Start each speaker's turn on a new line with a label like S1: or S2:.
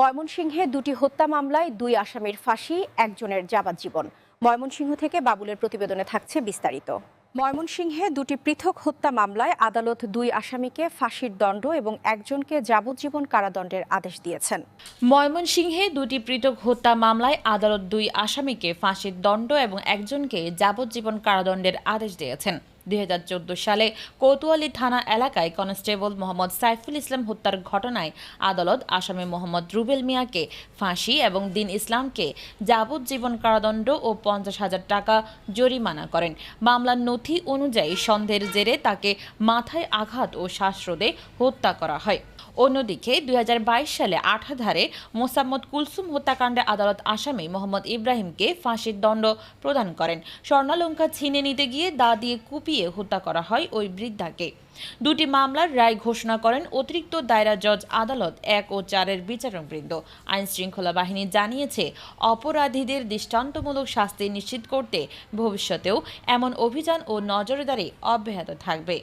S1: ময়মনসিংহে দুটি হত্যা মামলায় দুই আসামির ফাঁসি, একজনের যাবজ্জীবন ময়মনসিংহ থেকে বাবুলের প্রতিবেদনে থাকছে বিস্তারিত। ময়মনসিংহে দুটি পৃথক হত্যা মামলায় আদালত দুই আসামিকে ফাঁসির দণ্ড এবং একজনকে যাবজ্জীবন কারাদণ্ডের আদেশ দিয়েছেন।
S2: ময়মনসিংহে দুটি পৃথক হত্যা মামলায় আদালত দুই আসামিকে ফাঁসির দণ্ড এবং একজনকে যাবজ্জীবন কারাদণ্ডের আদেশ দিয়েছেন। দুই হাজার চোদ্দ সালে কোতোয়ালি থানা এলাকায় কনস্টেবল মোহাম্মদ সাইফুল ইসলাম হত্যার ঘটনায় আদালত আসামি মোহাম্মদ রুবেল মিয়াকে ফাঁসি এবং দিন ইসলামকে যাবজ্জীবন কারাদণ্ড ও পঞ্চাশ হাজার টাকা জরিমানা করেন। মামলার নথি অনুযায়ী সন্দেহের জেরে তাকে মাথায় আঘাত ও শ্বাসরোধে হত্যা করা হয়। অন্যদিকে দুই হাজার বাইশ সালে আঠাধারে মোসাম্মদ কুলসুম হত্যাকাণ্ডে আদালত আসামি মোহাম্মদ ইব্রাহিমকে ফাঁসির দণ্ড প্রদান করেন। স্বর্ণালঙ্কা ছিনে নিতে গিয়ে দা দিয়ে কুপিয়ে হত্যা করা হয় ওই বৃদ্ধাকে। দুটি মামলার রায় ঘোষণা করেন অতিরিক্ত দায়রা জজ আদালত এক ও চারের বিচারকবৃন্দ। আইন শৃঙ্খলা বাহিনী জানিয়েছে, অপরাধীদের দৃষ্টান্তমূলক শাস্তি নিশ্চিত করতে ভবিষ্যতেও এমন অভিযান ও নজরদারি অব্যাহত থাকবে।